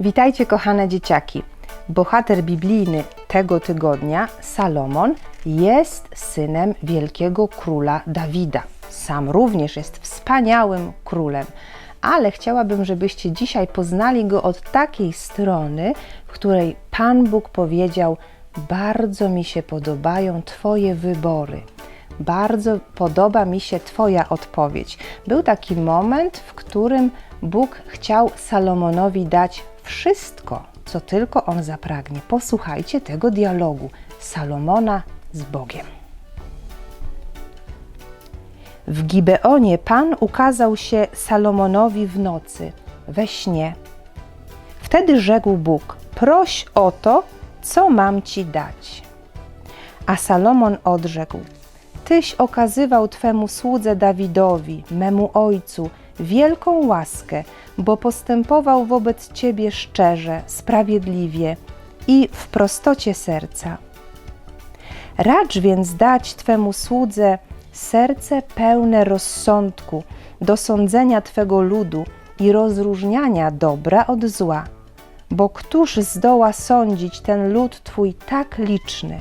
Witajcie, kochane dzieciaki. Bohater biblijny tego tygodnia, Salomon, jest synem wielkiego króla Dawida. Sam również jest wspaniałym królem, ale chciałabym, żebyście dzisiaj poznali go od takiej strony, w której Pan Bóg powiedział: Bardzo mi się podobają Twoje wybory. Bardzo podoba mi się Twoja odpowiedź. Był taki moment, w którym Bóg chciał Salomonowi dać wszystko, co tylko on zapragnie. Posłuchajcie tego dialogu Salomona z Bogiem. W Gibeonie Pan ukazał się Salomonowi w nocy, we śnie. Wtedy rzekł Bóg: Proś o to, co mam ci dać. A Salomon odrzekł: Tyś okazywał Twemu słudze Dawidowi, memu ojcu, wielką łaskę, bo postępował wobec Ciebie szczerze, sprawiedliwie i w prostocie serca. Racz więc dać Twemu słudze serce pełne rozsądku do sądzenia Twego ludu i rozróżniania dobra od zła, bo któż zdoła sądzić ten lud Twój tak liczny?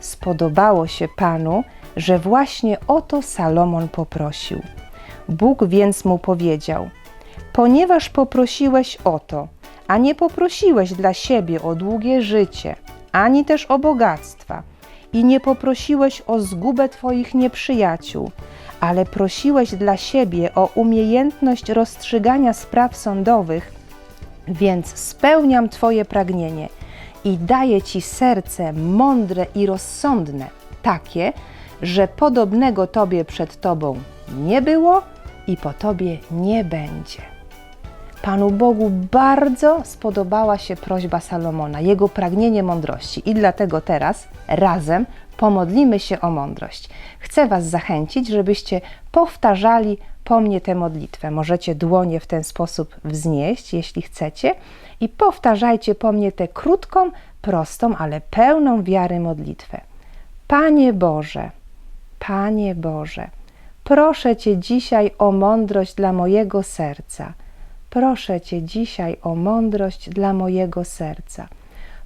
Spodobało się Panu, że właśnie o to Salomon poprosił. Bóg więc mu powiedział: Ponieważ poprosiłeś o to, a nie poprosiłeś dla siebie o długie życie, ani też o bogactwa, i nie poprosiłeś o zgubę Twoich nieprzyjaciół, ale prosiłeś dla siebie o umiejętność rozstrzygania spraw sądowych, więc spełniam Twoje pragnienie i daję Ci serce mądre i rozsądne, takie, że podobnego Tobie przed Tobą nie było i po Tobie nie będzie. Panu Bogu bardzo spodobała się prośba Salomona, jego pragnienie mądrości i dlatego teraz razem pomodlimy się o mądrość. Chcę Was zachęcić, żebyście powtarzali po mnie tę modlitwę. Możecie dłonie w ten sposób wznieść, jeśli chcecie, i powtarzajcie po mnie tę krótką, prostą, ale pełną wiary modlitwę. Panie Boże, Panie Boże, proszę Cię dzisiaj o mądrość dla mojego serca. Proszę Cię dzisiaj o mądrość dla mojego serca.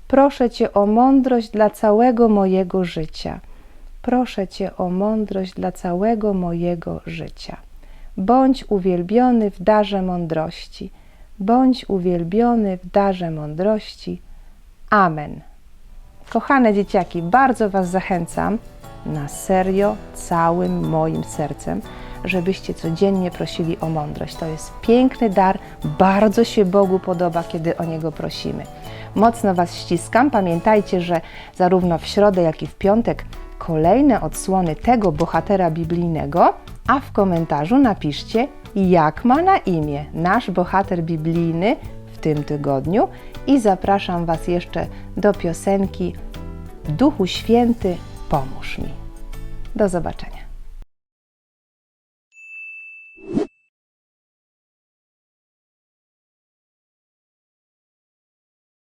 Proszę Cię o mądrość dla całego mojego życia. Proszę Cię o mądrość dla całego mojego życia. Bądź uwielbiony w darze mądrości. Bądź uwielbiony w darze mądrości. Amen. Kochane dzieciaki, bardzo Was zachęcam na serio, całym moim sercem, żebyście codziennie prosili o mądrość. To jest piękny dar, bardzo się Bogu podoba, kiedy o niego prosimy. Mocno Was ściskam. Pamiętajcie, że zarówno w środę, jak i w piątek kolejne odsłony tego bohatera biblijnego, a w komentarzu napiszcie, jak ma na imię nasz bohater biblijny w tym tygodniu i zapraszam Was jeszcze do piosenki Duchu Święty, pomóż mi. Do zobaczenia.